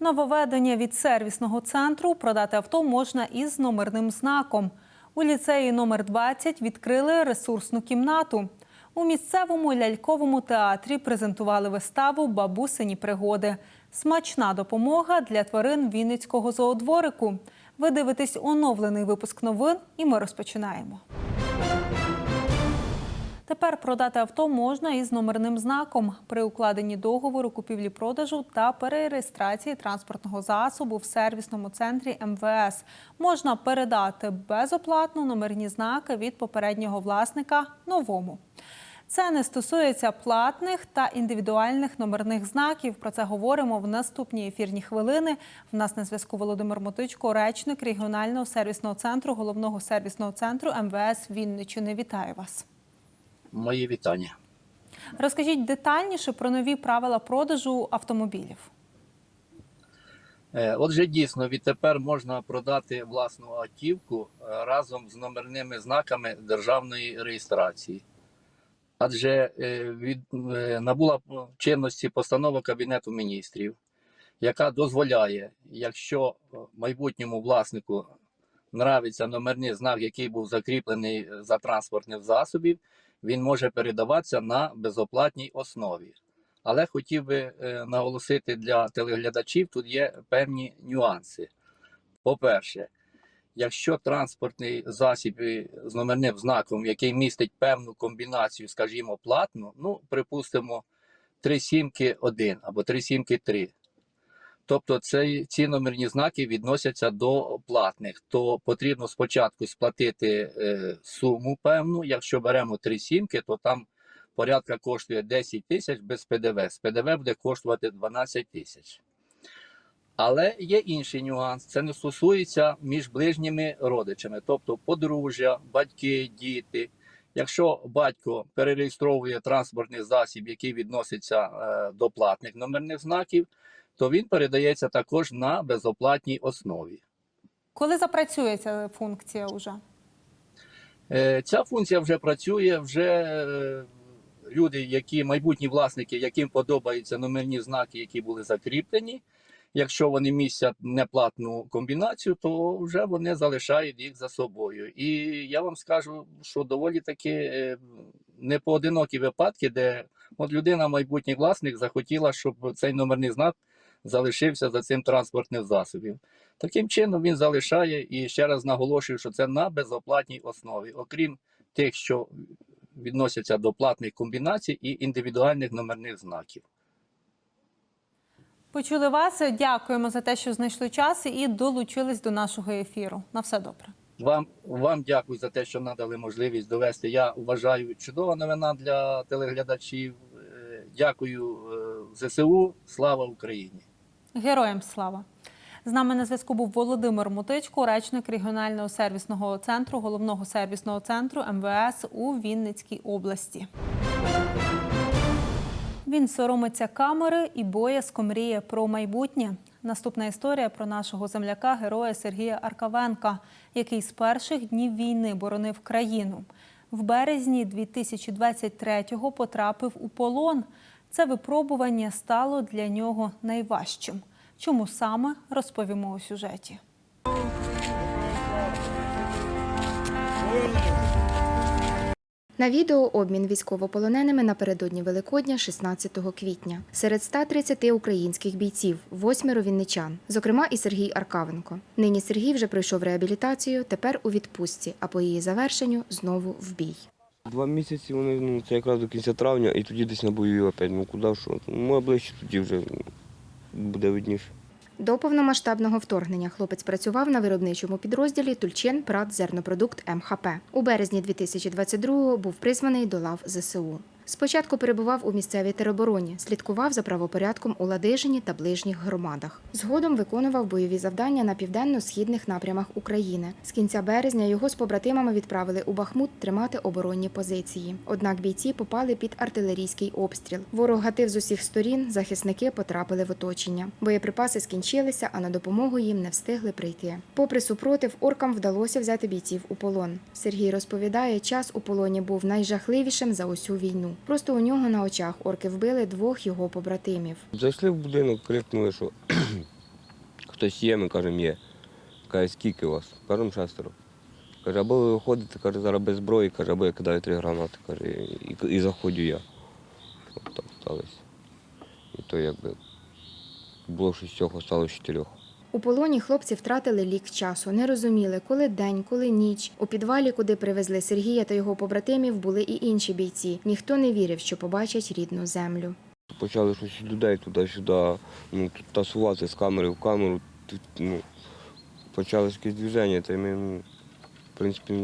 Нововведення від сервісного центру продати авто можна із номерним знаком. У ліцеї номер 20 відкрили ресурсну кімнату. У місцевому ляльковому театрі презентували виставу Бабусині пригоди. Смачна допомога для тварин Вінницького зоодворику. Ви дивитесь оновлений випуск новин, і ми розпочинаємо. Тепер продати авто можна із номерним знаком при укладенні договору купівлі-продажу та перереєстрації транспортного засобу в сервісному центрі МВС. Можна передати безоплатно номерні знаки від попереднього власника новому. Це не стосується платних та індивідуальних номерних знаків. Про це говоримо в наступній ефірні хвилини. В нас на зв'язку Володимир Мотичко, речник регіонального сервісного центру, головного сервісного центру МВС Вінничини. Вітаю вас. Мої вітання. Розкажіть детальніше про нові правила продажу автомобілів. Е, Отже, дійсно, відтепер можна продати власну автівку е, разом з номерними знаками державної реєстрації. Адже е, від, е, набула чинності постанова Кабінету міністрів, яка дозволяє, якщо майбутньому власнику нравиться номерний знак, який був закріплений за транспортних засобів, він може передаватися на безоплатній основі. Але хотів би е, наголосити для телеглядачів, тут є певні нюанси. По-перше, якщо транспортний засіб е, з номерним знаком, який містить певну комбінацію, скажімо, платну, ну, припустимо, 3 сімки 1 або 3 сімки 3, тобто ці, ці номерні знаки відносяться до платних, то потрібно спочатку сплатити е, суму певну. Якщо беремо 3 сімки, то там порядка коштує 10 тисяч без ПДВ. З ПДВ буде коштувати 12 тисяч. Але є інший нюанс: це не стосується між ближніми родичами, тобто подружжя, батьки, діти. Якщо батько перереєстровує транспортний засіб, який відноситься е, до платних номерних знаків, то він передається також на безоплатній основі. Коли запрацює ця функція уже? Е, Ця функція вже працює. Вже е, люди, які майбутні власники, яким подобаються номерні знаки, які були закріплені. Якщо вони містять неплатну комбінацію, то вже вони залишають їх за собою. І я вам скажу, що доволі таки е, непоодинокі випадки, де от людина, майбутній власник, захотіла, щоб цей номерний знак залишився за цим транспортним засобом. Таким чином він залишає і ще раз наголошую, що це на безоплатній основі, окрім тих, що відносяться до платних комбінацій і індивідуальних номерних знаків. Почули вас. Дякуємо за те, що знайшли час і долучились до нашого ефіру. На все добре. Вам вам дякую за те, що надали можливість довести. Я вважаю чудова новина для телеглядачів. Е, Дякую е, ЗСУ. Слава Україні! Героям слава! З нами на зв'язку був Володимир Мутичко, речник регіонального сервісного центру, головного сервісного центру МВС у Вінницькій області. Він соромиться камери і боязко мріє про майбутнє. Наступна історія про нашого земляка, героя Сергія Аркавенка, який з перших днів війни боронив країну. В березні 2023-го потрапив у полон. Це випробування стало для нього найважчим. Чому саме розповімо у сюжеті? На відео обмін військовополоненими напередодні Великодня, 16 квітня. Серед 130 українських бійців, восьмеро вінничан, зокрема і Сергій Аркавенко. Нині Сергій вже пройшов реабілітацію, тепер у відпустці, а по її завершенню знову в бій. Два місяці вони ну це якраз до кінця травня, і тоді десь на бою опять. Ну куди що? Ну ближче тоді вже буде видніше. До повномасштабного вторгнення хлопець працював на виробничому підрозділі Тульчен Прат Зернопродукт МХП. У березні 2022-го був призваний до лав ЗСУ. Спочатку перебував у місцевій теробороні, слідкував за правопорядком у Ладижині та ближніх громадах. Згодом виконував бойові завдання на південно-східних напрямах України. З кінця березня його з побратимами відправили у Бахмут тримати оборонні позиції. Однак бійці попали під артилерійський обстріл. Ворог гатив з усіх сторін, захисники потрапили в оточення. Боєприпаси скінчилися, а на допомогу їм не встигли прийти. Попри супротив, оркам вдалося взяти бійців у полон. Сергій розповідає, час у полоні був найжахливішим за усю війну. Просто у нього на очах орки вбили двох його побратимів. Зайшли в будинок, крикнули, що хтось є, ми кажемо, є. Каже, скільки вас? Кажемо шестеро. Каже, або ви виходите, каже, зараз без зброї, каже, або я кидаю три гранати, каже, і, і заходжу я. От так сталося. І то якби було шістьох, стало чотирьох. У полоні хлопці втратили лік часу, не розуміли, коли день, коли ніч. У підвалі, куди привезли Сергія та його побратимів, були і інші бійці. Ніхто не вірив, що побачать рідну землю. Почали щось людей туди-сюди, ну, тасувати з камери в камеру. Тут, ну, почалось якесь движення, та ми, ну, в принципі,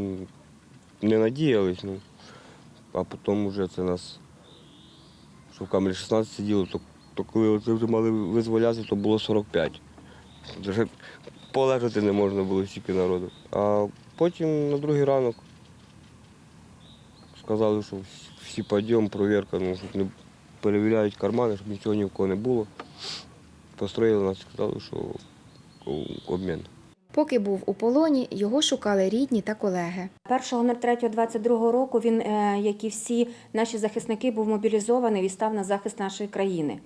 не надіялись. Ну. А потім вже це нас, що в камері 16 сиділо, то, то коли це вже мали визволятися, то було 45. Вже полежати не можна було стільки народу. А потім на другий ранок сказали, що всі підйом, провірка, ну, щоб не перевіряють кармани, щоб нічого ні в кого не було. Построїли нас і сказали, що обмін. Поки був у полоні, його шукали рідні та колеги. 1.03.22 року він, е, як і всі наші захисники, був мобілізований і став на захист нашої країни.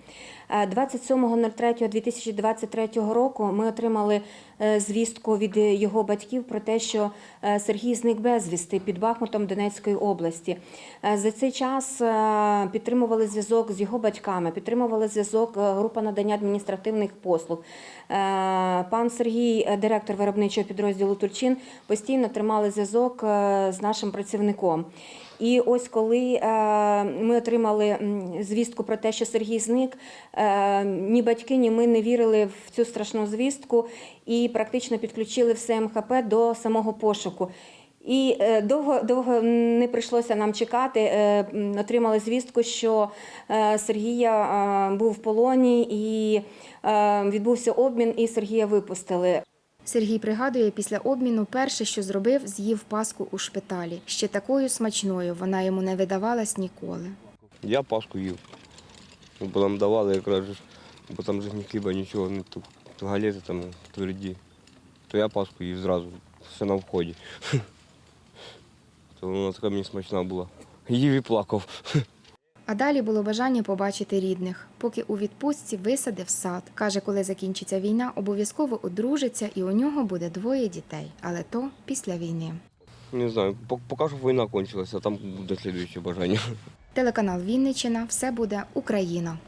Е, 27.03.2023 року ми отримали е, звістку від його батьків про те, що е, Сергій зник безвісти під Бахмутом Донецької області. Е, За цей час е, підтримували зв'язок з його батьками, підтримували зв'язок е, група надання адміністративних послуг. Е, Пан Сергій, е, директор виробничого підрозділу Турчин, постійно тримали зв'язок е, з нашим працівником. І ось коли е, ми отримали звістку про те, що Сергій зник, е, ні батьки, ні ми не вірили в цю страшну звістку і практично підключили все МХП до самого пошуку. І довго, довго не прийшлося нам чекати. Отримали звістку, що Сергія був в полоні і відбувся обмін, і Сергія випустили. Сергій пригадує, після обміну перше, що зробив, з'їв паску у шпиталі. Ще такою смачною вона йому не видавалась ніколи. Я паску їв. Ну, Бо нам давали якраз, бо там же ні хліба, нічого, ну, то, то галети там тверді. То я паску їв зразу, все на вході. То вона така мені смачна була. Їв і плакав. А далі було бажання побачити рідних. Поки у відпустці висадив сад. Каже, коли закінчиться війна, обов'язково одружиться і у нього буде двоє дітей. Але то після війни. Не знаю, пок- поки що війна кончилася, там буде слідуюче бажання. Телеканал Вінниччина. Все буде Україна.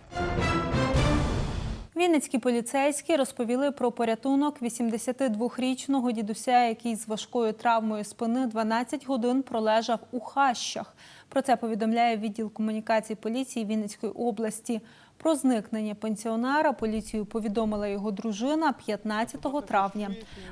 Вінницькі поліцейські розповіли про порятунок 82-річного дідуся, який з важкою травмою спини 12 годин пролежав у хащах. Про це повідомляє відділ комунікації поліції Вінницької області. Про зникнення пенсіонера поліцію повідомила його дружина 15 травня.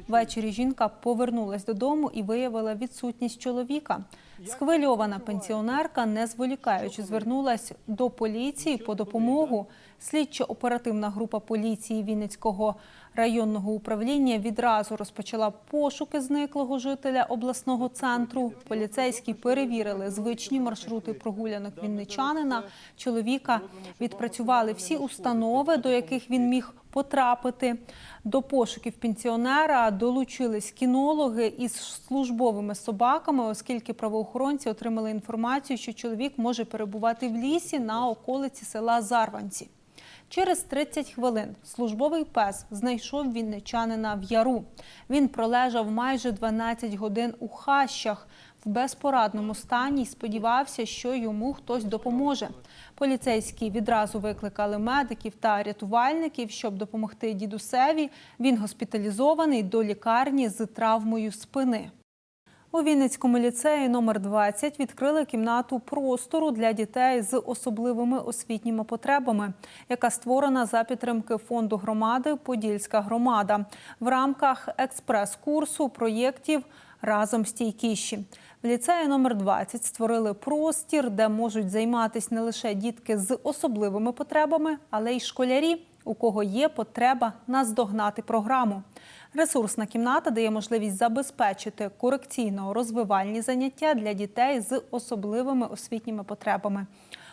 Ввечері жінка повернулась додому і виявила відсутність чоловіка. Схвильована пенсіонерка, не зволікаючи, звернулась до поліції по допомогу. Слідчо-оперативна група поліції Вінницького районного управління відразу розпочала пошуки зниклого жителя обласного центру. Поліцейські перевірили звичні маршрути прогулянок вінничанина. Чоловіка відпрацювали всі установи, до яких він міг потрапити. До пошуків пенсіонера долучились кінологи із службовими собаками, оскільки правоохоронці отримали інформацію, що чоловік може перебувати в лісі на околиці села Зарванці. Через 30 хвилин службовий пес знайшов вінничанина в яру. Він пролежав майже 12 годин у хащах в безпорадному стані і сподівався, що йому хтось допоможе. Поліцейські відразу викликали медиків та рятувальників, щоб допомогти дідусеві. Він госпіталізований до лікарні з травмою спини. У Вінницькому ліцеї номер 20 відкрили кімнату простору для дітей з особливими освітніми потребами, яка створена за підтримки фонду громади Подільська громада в рамках експрес-курсу проєктів Разом стійкіші. В ліцеї номер 20 створили простір, де можуть займатися не лише дітки з особливими потребами, але й школярі, у кого є потреба наздогнати програму. Ресурсна кімната дає можливість забезпечити корекційно-розвивальні заняття для дітей з особливими освітніми потребами.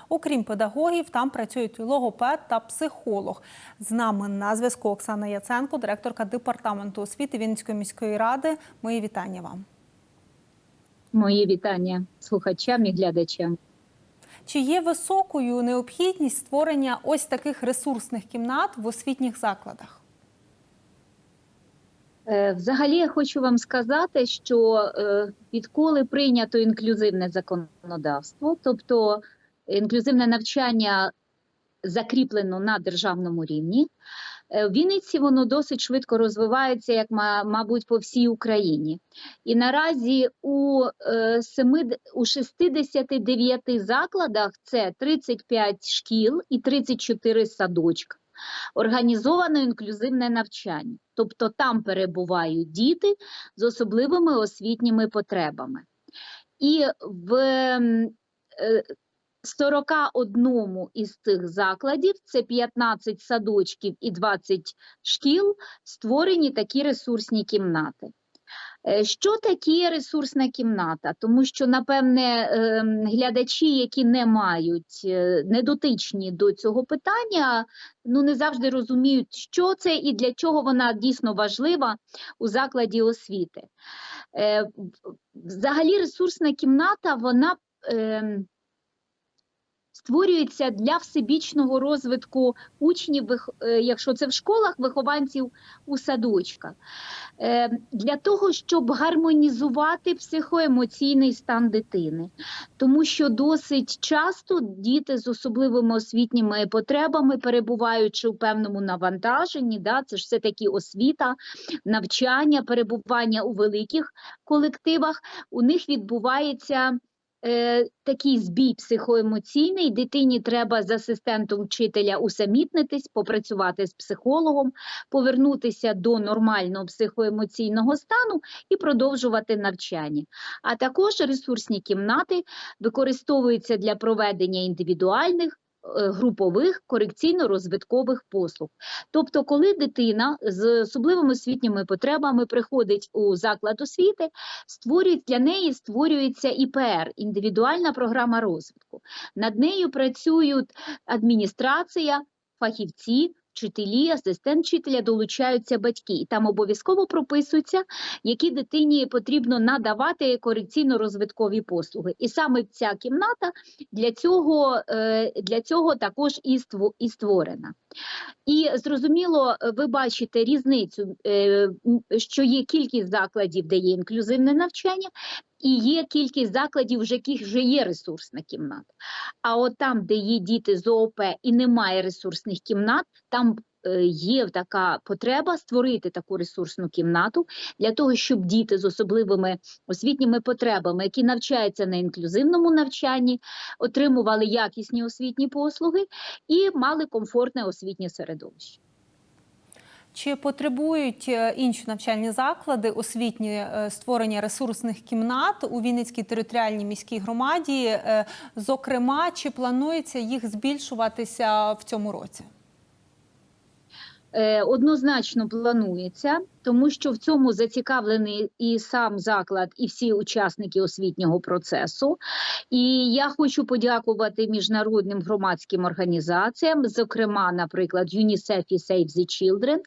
Окрім педагогів, там працюють логопед та психолог. З нами на зв'язку Оксана Яценко, директорка департаменту освіти Вінницької міської ради. Мої вітання вам. Мої вітання слухачам і глядачам. Чи є високою необхідність створення ось таких ресурсних кімнат в освітніх закладах? Е, Взагалі, я хочу вам сказати, що е, відколи прийнято інклюзивне законодавство, тобто інклюзивне навчання закріплено на державному рівні, е, в Вінниці воно досить швидко розвивається, як мабуть, по всій Україні. І наразі у, е, семи, у 69 закладах це 35 шкіл і 34 садочка. Організовано інклюзивне навчання, тобто там перебувають діти з особливими освітніми потребами. І в ем, е, 41 із цих закладів, це 15 садочків і 20 шкіл, створені такі ресурсні кімнати. Е, Що таке ресурсна кімната? Тому що, напевне, ем, глядачі, які не мають, е, не дотичні до цього питання, ну не завжди розуміють, що це і для чого вона дійсно важлива у закладі освіти. Е, Взагалі, ресурсна кімната, вона ем, створюється для всебічного розвитку учнів, е, якщо це в школах, вихованців у садочках. Е, Для того, щоб гармонізувати психоемоційний стан дитини, тому що досить часто діти з особливими освітніми потребами, перебуваючи у певному навантаженні, да, це ж все таки освіта, навчання, перебування у великих колективах, у них відбувається е, такий збій психоемоційний, дитині треба з асистентом вчителя усамітнитись, попрацювати з психологом, повернутися до нормального психоемоційного стану і продовжувати навчання. А також ресурсні кімнати використовуються для проведення індивідуальних. Е, Групових корекційно-розвиткових послуг. Тобто, коли дитина з особливими освітніми потребами приходить у заклад освіти, створюють для неї створюється ІПР індивідуальна програма розвитку. Над нею працюють адміністрація, фахівці. Вчителі, асистент вчителя долучаються батьки, і там обов'язково прописується, які дитині потрібно надавати корекційно-розвиткові послуги. І саме ця кімната для цього, е, для цього також і створена. І зрозуміло, ви бачите різницю, е, що є кількість закладів, де є інклюзивне навчання, і є кількість закладів, в яких вже є ресурсна кімната. А от там, де є діти з ООП і немає ресурсних кімнат, там е, є така потреба створити таку ресурсну кімнату для того, щоб діти з особливими освітніми потребами, які навчаються на інклюзивному навчанні, отримували якісні освітні послуги і мали комфортне освітнє середовище. Чи потребують е, інші навчальні заклади освітні е, створення ресурсних кімнат у Вінницькій територіальній міській громаді? Е, Зокрема, чи планується їх збільшуватися в цьому році? Однозначно планується, тому що в цьому зацікавлений і сам заклад, і всі учасники освітнього процесу. І я хочу подякувати міжнародним громадським організаціям, зокрема, наприклад, UNICEF і Save the Children,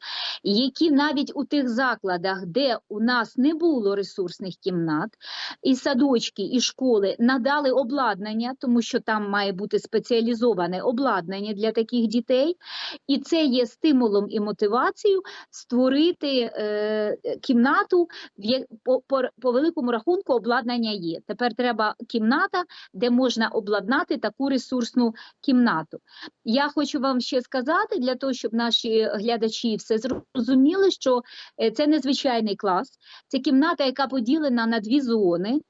які навіть у тих закладах, де у нас не було ресурсних кімнат, і садочки, і школи надали обладнання, тому що там має бути спеціалізоване обладнання для таких дітей. І це є стимулом і мотивацією створити е, кімнату, по, по, великому рахунку обладнання є. Тепер треба кімната, де можна обладнати таку ресурсну кімнату. Я хочу вам ще сказати, для того, щоб наші глядачі все зрозуміли, що е, це незвичайний клас, це кімната, яка поділена на дві зони,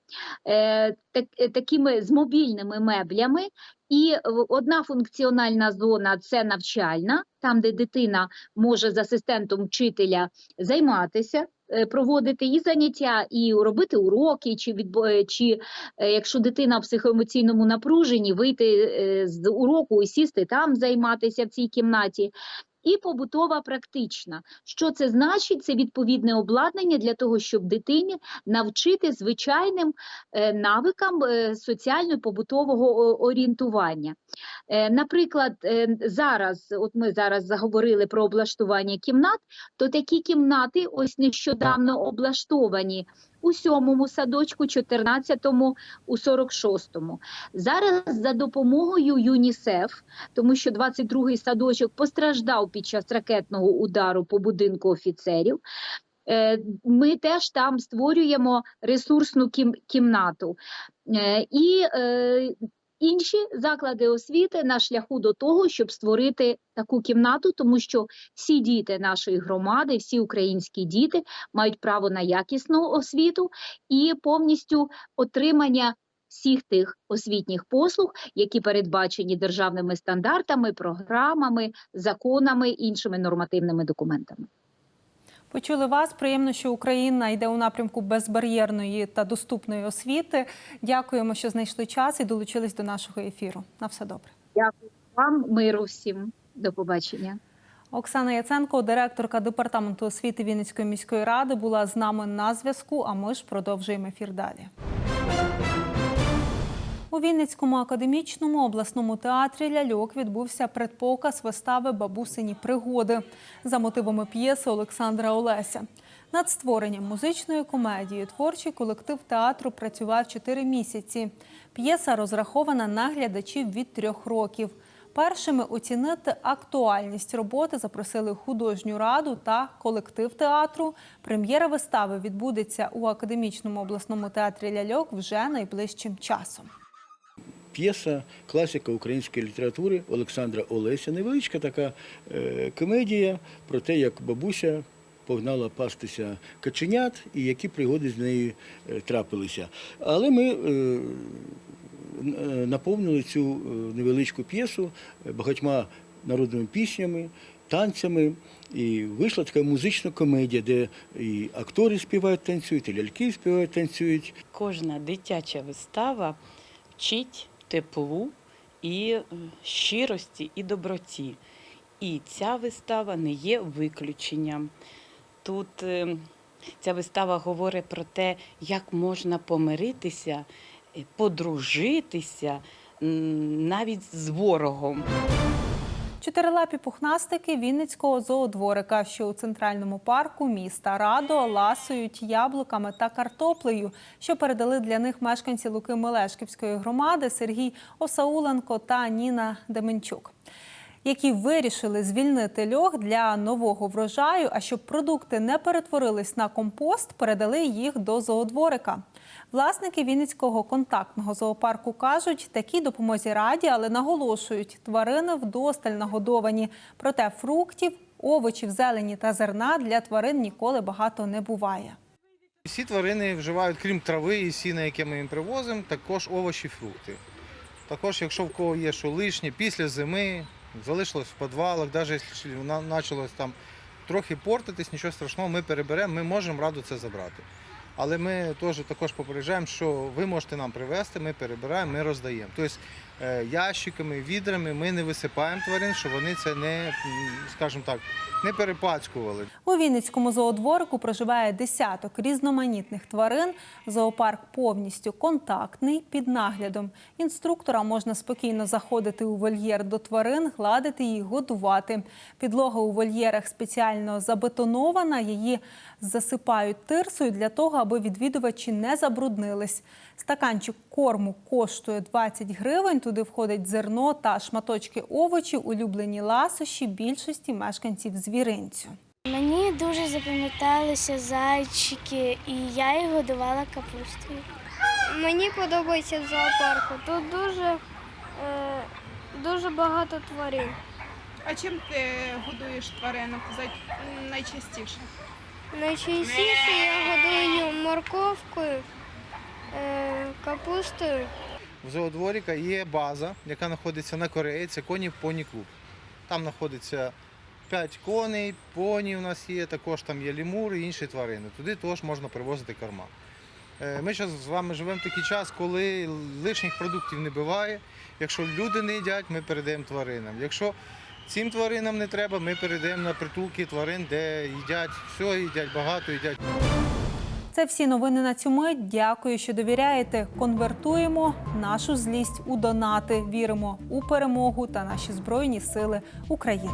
е, е, такими з мобільними меблями. І одна функціональна зона це навчальна, там, де дитина може з асистентом вчителя займатися, е, проводити і заняття, і робити уроки, чи відбо... е, чи е, якщо дитина в психоемоційному напруженні, вийти з уроку і сісти там, займатися в цій кімнаті. І побутова практична. Що це значить? Це відповідне обладнання для того, щоб дитині навчити звичайним е, навикам е, соціально-побутового орієнтування. Е, Наприклад, зараз, от ми зараз заговорили про облаштування кімнат, то такі кімнати ось нещодавно облаштовані у сьомому садочку, 14-му, у 46-му. Зараз за допомогою ЮНІСЕФ, тому що 22-й садочок постраждав під час ракетного удару по будинку офіцерів. е, Ми теж там створюємо ресурсну кім- кімнату. Е, І е, інші заклади освіти на шляху до того, щоб створити таку кімнату, тому що всі діти нашої громади, всі українські діти мають право на якісну освіту і повністю отримання всіх тих освітніх послуг, які передбачені державними стандартами, програмами, законами, іншими нормативними документами. Почули вас. Приємно, що Україна йде у напрямку безбар'єрної та доступної освіти. Дякуємо, що знайшли час і долучились до нашого ефіру. На все добре. Дякую вам, миру всім. До побачення. Оксана Яценко, директорка департаменту освіти Вінницької міської ради, була з нами на зв'язку. А ми ж продовжуємо ефір далі. У Вінницькому академічному обласному театрі ляльок відбувся предпоказ вистави Бабусині пригоди за мотивами п'єси Олександра Олеся. Над створенням музичної комедії творчий колектив театру працював 4 місяці. П'єса розрахована на глядачів від трьох років. Першими оцінити актуальність роботи запросили художню раду та колектив театру. Прем'єра вистави відбудеться у академічному обласному театрі ляльок вже найближчим часом. П'єса, класика української літератури Олександра Олеся. Невеличка така е, комедія про те, як бабуся погнала пастися каченят і які пригоди з нею е, трапилися. Але ми е, наповнили цю е, невеличку п'єсу багатьма народними піснями. Танцями і вийшла така музична комедія, де і актори співають, танцюють, і ляльки співають, танцюють. Кожна дитяча вистава вчить теплу і щирості і доброті. І ця вистава не є виключенням. Тут е, ця вистава говорить про те, як можна помиритися, е, подружитися навіть з ворогом. Чотирилапі пухнастики Вінницького зоодворика, що у центральному парку міста Радо ласують яблуками та картоплею, що передали для них мешканці Луки Мелешківської громади Сергій Осауленко та Ніна Деменчук. Які вирішили звільнити льох для нового врожаю, а щоб продукти не перетворились на компост, передали їх до зоодворика. Власники Вінницького контактного зоопарку кажуть, такій допомозі раді, але наголошують, тварини вдосталь нагодовані. Проте фруктів, овочів, зелені та зерна для тварин ніколи багато не буває. Всі тварини вживають, крім трави і сіна, яке ми їм привозимо, також овочі, фрукти. Також, якщо в кого є що лишнє, після зими залишилось в підвалах, навіть якщо почалось там трохи портитись, нічого страшного, ми переберемо, ми можемо раду це забрати. Але ми теж також попереджаємо, що ви можете нам привезти, ми перебираємо, ми роздаємо. Тобто е, ящиками, відрами ми не висипаємо тварин, щоб вони це не, скажімо так, не перепацькували. У Вінницькому зоодворику проживає десяток різноманітних тварин. Зоопарк повністю контактний під наглядом. Інструктора можна спокійно заходити у вольєр до тварин, гладити їх, годувати. Підлога у вольєрах спеціально забетонована. Її засипають тирсою для того, аби відвідувачі не забруднились. Стаканчик корму коштує 20 гривень. Туди входить зерно та шматочки овочів, улюблені ласощі більшості мешканців звіринцю. Мені дуже запам'яталися зайчики, і я їх годувала капустою. Мені подобається в зоопарку. Тут дуже, е, дуже багато тварин. А чим ти годуєш тваринок найчастіше? Найчастіше я годую морковкою, е, капустою. В зоодворіка є база, яка знаходиться на Кореї, це коні поні клуб. Там знаходиться 5 коней, поні у нас є, також там є лімури і інші тварини. Туди теж можна привозити корма. Е, Ми зараз з вами живемо в такий час, коли лишніх продуктів не буває. Якщо люди не їдять, ми передаємо тваринам. Якщо цим тваринам не треба, ми перейдемо на притулки тварин, де їдять все, їдять багато, їдять. Це всі новини на цю мить. Дякую, що довіряєте. Конвертуємо нашу злість у донати. Віримо у перемогу та наші збройні сили України.